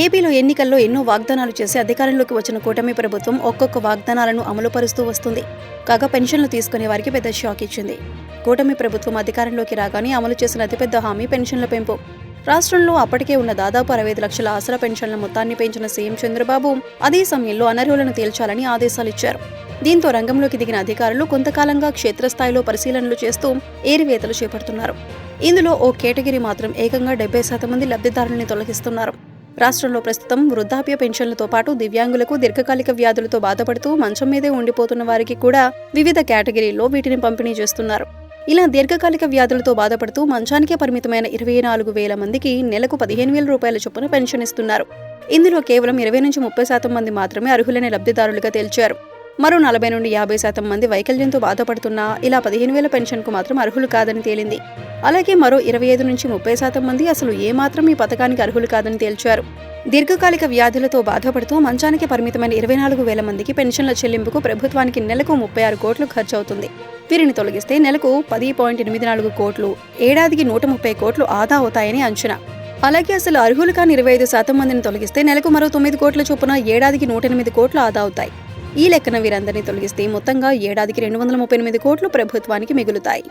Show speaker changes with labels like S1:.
S1: ఏపీలో ఎన్నికల్లో ఎన్నో వాగ్దానాలు చేసి అధికారంలోకి వచ్చిన కూటమి ప్రభుత్వం ఒక్కొక్క వాగ్దానాలను అమలుపరుస్తూ వస్తుంది. కాగా పెన్షన్లు తీసుకునే వారికి పెద్ద షాక్ ఇచ్చింది. కూటమి ప్రభుత్వం అధికారంలోకి రాగానే అమలు చేసిన అతిపెద్ద హామీ పెన్షన్ల పెంపు. రాష్ట్రంలో అప్పటికే ఉన్న దాదాపు అరవై ఐదు లక్షల ఆసరా పెన్షన్ల మొత్తాన్ని పెంచిన సీఎం చంద్రబాబు అదే సమయంలో అనర్హులను తేల్చాలని ఆదేశాలు ఇచ్చారు. దీంతో రంగంలోకి దిగిన అధికారులు కొంతకాలంగా క్షేత్రస్థాయిలో పరిశీలనలు చేస్తూ ఏరివేతలు చేపడుతున్నారు. ఇందులో ఓ కేటగిరీ మాత్రం ఏకంగా డెబ్బై శాతం మంది లబ్ధిదారుల్ని తొలగిస్తున్నారు. రాష్ట్రంలో ప్రస్తుతం వృద్ధాప్య పెన్షన్లతో పాటు దివ్యాంగులకు దీర్ఘకాలిక వ్యాధులతో బాధపడుతూ మంచం మీదే ఉండిపోతున్న వారికి కూడా వివిధ కేటగిరీల్లో వీటిని పంపిణీ చేస్తున్నారు. ఇలా దీర్ఘకాలిక వ్యాధులతో బాధపడుతూ మంచానికే పరిమితమైన ఇరవై నాలుగు వేల మందికి నెలకు పదిహేను వేల రూపాయల చొప్పున పెన్షన్ ఇస్తున్నారు. ఇందులో కేవలం ఇరవై నుంచి ముప్పై శాతం మంది మాత్రమే అర్హులైన లబ్ధిదారులుగా తేల్చారు. మరో నలభై నుండి యాభై శాతం మంది వైకల్యంతో బాధపడుతున్నా ఇలా పదిహేను వేల పెన్షన్కు మాత్రం అర్హులు కాదని తేలింది. అలాగే మరో ఇరవై ఐదు నుంచి ముప్పై శాతం మంది అసలు ఏమాత్రం ఈ పథకానికి అర్హులు కాదని తేల్చారు. దీర్ఘకాలిక వ్యాధులతో బాధపడుతూ మంచానికి పరిమితమైన ఇరవై నాలుగు వేల మందికి పెన్షన్ల చెల్లింపుకు ప్రభుత్వానికి నెలకు ముప్పై ఆరు కోట్లు ఖర్చు అవుతుంది వీరిని తొలగిస్తే నెలకు పది పాయింట్ ఎనిమిది నాలుగు కోట్లు ఏడాదికి నూట ముప్పై కోట్లు ఆదా అవుతాయని అంచనా. అలాగే అసలు అర్హులు కాని ఇరవై ఐదు శాతం మందిని తొలగిస్తే నెలకు మరో తొమ్మిది కోట్ల చొప్పున ఏడాదికి నూట ఎనిమిది కోట్లు ఆదా అవుతాయి. ఈ లెక్కన వీరందరినీ తొలగిస్తే మొత్తంగా ఏడాదికి రెండు వందల ముప్పై ఎనిమిది కోట్లు ప్రభుత్వానికి మిగులుతాయి.